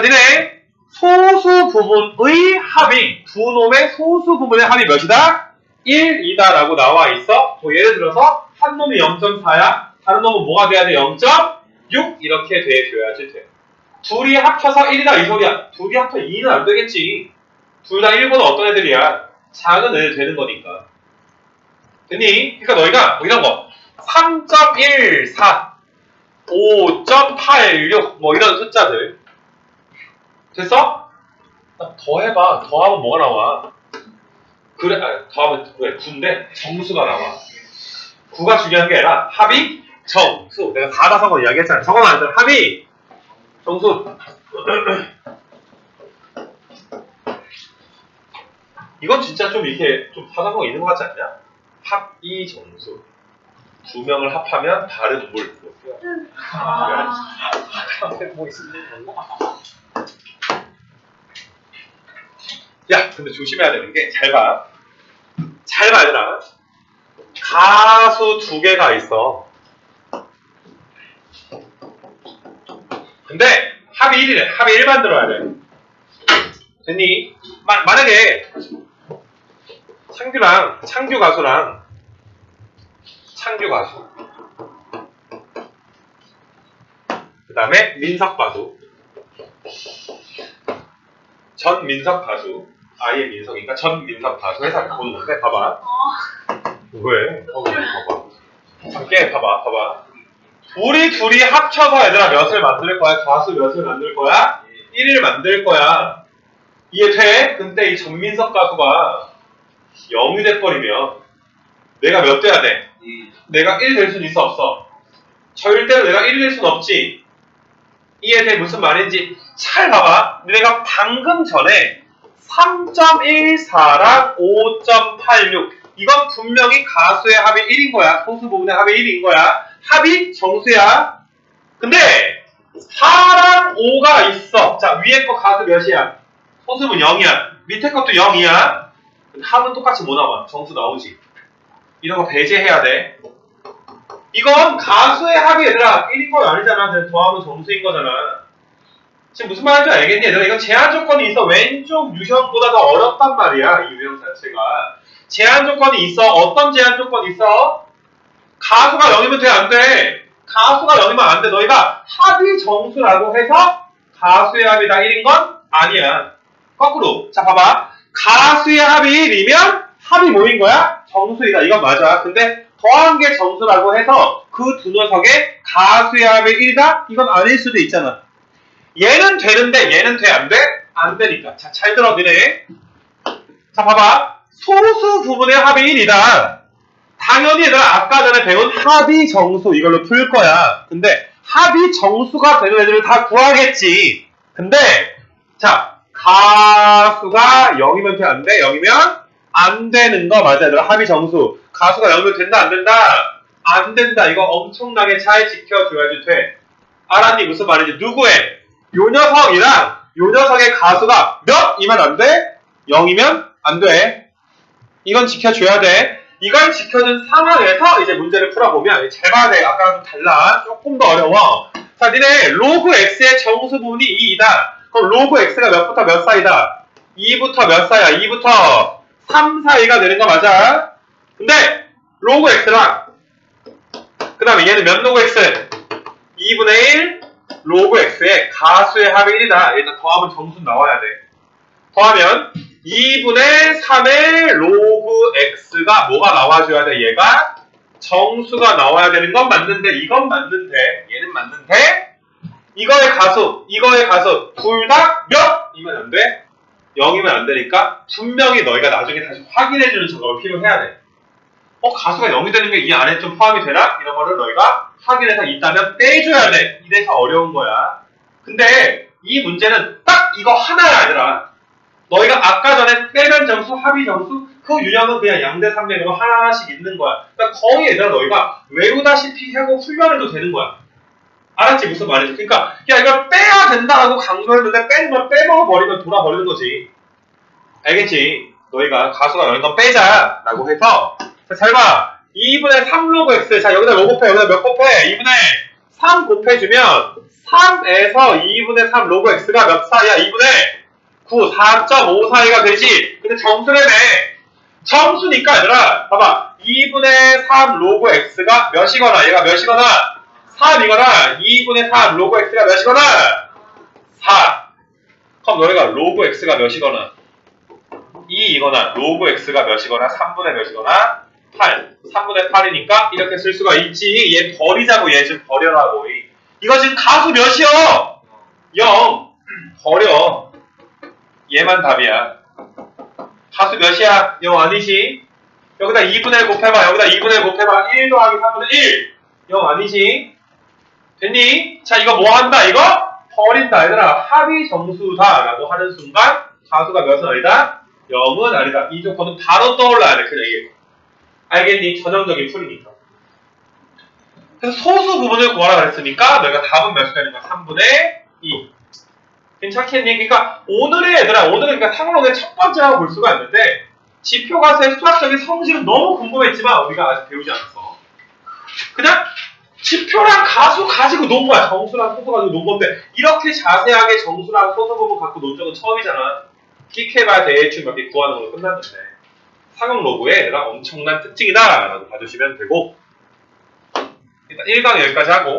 자, 니네 소수 부분의 합이 두 놈의 소수 부분의 합이 몇이다? 1이다라고 나와 있어. 뭐 예를 들어서 한 놈이 0.4야. 다른 놈은 뭐가 돼야 돼? 0.6 이렇게 돼 줘야지 돼. 둘이 합쳐서 1이다 이 소리야. 둘이 합쳐 2는 안 되겠지. 둘 다 1보다 어떤 애들이야? 작은 애들 되는 거니까. 됐니? 그러니까 너희가 뭐 이런 거 3.14 5.86 뭐 이런 숫자들 됐어? 아, 더 해봐. 더 하면 뭐가 나와? 그래, 아, 더하면 그래 9인데 정수가 나와. 9가 중요한 게 아니라 합이 정수. 내가 4다 성어 이야기했잖아. 저건 아니잖아. 합이 정수. 이건 진짜 좀 이렇게 좀 사성어 있는 것 같지 않냐? 합이 정수. 두 명을 합하면 다른 물. 아, 뭐 있으면 야, 근데 조심해야 되는 게, 잘 봐. 잘 봐, 얘들아. 가수 두 개가 있어. 근데, 합이 1이래. 합이 1 만들어야 돼. 됐니? 마, 만약에, 창규랑, 창규 가수랑, 창규 가수. 그 다음에, 민석 가수. 전민석 가수. 아예 민석이니까 전민석 가수 회사 보는 건데 봐봐. 왜? 어, 봐봐. 함께 봐봐, 봐봐. 우리 둘이 합쳐서 얘들아 몇을 만들 거야? 가수 몇을 만들 거야? 1을 만들 거야. 이해돼? 근데 이 전민석 가수가 0이 돼버리면 내가 몇 돼야 돼? 내가 1될 수는 있어 없어? 절대로 내가 1이 될 수는 없지. 이해돼? 무슨 말인지 잘 봐봐. 내가 방금 전에 3.14랑 5.86 이건 분명히 가수의 합이 1인 거야. 소수 부분의 합이 1인 거야. 합이 정수야. 근데 4랑 5가 있어. 자 위에 거 가수 몇이야? 소수분 0이야. 밑에 것도 0이야. 합은 똑같이 뭐 나와? 정수 나오지. 이런 거 배제해야 돼. 이건 가수의 합이 얘들아 1인 건 아니잖아. 더하면 정수인 거잖아. 지금 무슨 말인지 알겠니? 얘들아 이건 제한 조건이 있어. 왼쪽 유형보다 더 어렵단 말이야. 이 유형 자체가. 제한 조건이 있어. 어떤 제한 조건이 있어? 가수가 0이면 돼? 안 돼? 가수가 0이면 안 돼. 너희가 합이 정수라고 해서 가수의 합이 다 1인 건 아니야. 거꾸로. 자, 봐봐. 가수의 합이 1이면 합이 뭐인 거야? 정수이다. 이건 맞아. 근데 더한 게 정수라고 해서 그 두 녀석의 가수의 합이 1이다? 이건 아닐 수도 있잖아. 얘는 되는데 얘는 돼? 안 돼? 안 되니까. 자, 잘 들어, 니네. 자, 봐봐. 소수 부분의 합이 1이다. 당연히 얘들아 아까 전에 배운 합이 정수 이걸로 풀 거야. 근데 합이 정수가 되는 애들을 다 구하겠지. 근데 자 가수가 0이면 돼? 안 돼? 0이면 안 되는 거 맞아 얘들아 합이 정수. 가수가 0이면 된다 안 된다? 안 된다. 이거 엄청나게 잘 지켜줘야지 돼. 알았니? 무슨 말인지 누구의? 요 녀석이랑 요 녀석의 가수가 몇이면 안 돼? 0이면 안 돼. 이건 지켜줘야 돼. 이걸 지켜준 상황에서 이제 문제를 풀어보면 돼. 아까랑 좀 달라. 조금 더 어려워. 자, 니네 로그 x의 정수 부분이 2이다. 그럼 로그 x가 몇부터 몇 사이다? 2부터 몇 사이야? 2부터 3 사이가 되는 거 맞아? 근데 로그 x랑 그 다음에 얘는 몇 로그 x? 2분의 1 로그 x의 가수의 합이 1이다. 일단 더하면 정수 나와야 돼. 더하면 2분의 3의 로그 x가 뭐가 나와줘야 돼? 얘가 정수가 나와야 되는 건 맞는데 이건 맞는데 얘는 맞는데 이거의 가수 이거의 가수 둘 다 몇 이면 안 돼? 0이면 안 되니까 분명히 너희가 나중에 다시 확인해주는 작업을 필요해야 돼. 어 가수가 0이 되는 게 이 안에 좀 포함이 되나? 이런 거를 너희가 확인해서 있다면 빼줘야 돼. 이래서 어려운 거야. 근데 이 문제는 딱 이거 하나야 얘들아. 너희가 아까 전에 빼면 점수, 합의 점수 그 유형은 그냥 양대 산맥으로 하나하나씩 있는 거야. 그러니까 거의 얘들아 너희가 외우다시피 하고 훈련해도 되는 거야. 알았지 무슨 말인지? 그러니까 야 이걸 빼야 된다라고 강조했는데 빼는 걸 빼먹어 버리면 돌아버리는 거지. 알겠지? 너희가 가수가 건 빼자라고 해서 자, 잘 봐. 2분의 3 로그 x 자 여기다 뭐 곱해? 여기다 몇 곱해? 2분의 3 곱해주면 3에서 2분의 3 로그 x가 몇 사이야? 2분의 9, 4.5 사이가 되지. 근데 정수래네. 정수니까 얘들아, 봐봐. 2분의 3 로그 x가 몇이거나 얘가 몇이거나 3이거나 2분의 3 로그 x가 몇이거나 4. 그럼 너희가 로그 x가 몇이거나 2이거나 로그 x가 몇이거나 3분의 몇이거나 8. 3분의 8이니까 이렇게 쓸 수가 있지. 얘 버리자고 얘 좀 버려라고. 이- 이거 지금 가수 몇이요? 0. 버려. 얘만 답이야. 가수 몇이야? 0 아니지? 여기다 2분의 1 곱해봐. 여기다 2분의 1 곱해봐. 1 더하기 3분의 1. 0 아니지? 됐니? 자, 이거 뭐 한다? 이거? 버린다. 얘들아, 합이 정수다. 라고 하는 순간, 가수가 몇은 아니다? 0은 아니다. 이 조건은 바로 떠올라야 돼. 그냥 이게. 알겠니? 전형적인 풀이니까. 그래서 소수 부분을 구하라 그랬으니까, 너희가 답은 되는 거야? 3분의 2. 괜찮겠니? 그러니까, 오늘의 얘들아, 오늘은 그러니까 상록의 첫 번째라고 볼 수가 있는데, 지표 가수의 수학적인 성질은 너무 궁금했지만, 우리가 아직 배우지 않았어. 그냥, 지표랑 가수 가지고 논 거야. 정수랑 소수 가지고 논 건데 이렇게 자세하게 정수랑 소수 부분 갖고 논 적은 처음이잖아. 킥해봐 대충 몇개 구하는 걸로 끝났는데 상용 로고의 얘들아 엄청난 특징이다 라고 봐주시면 되고. 일단 1강 여기까지 하고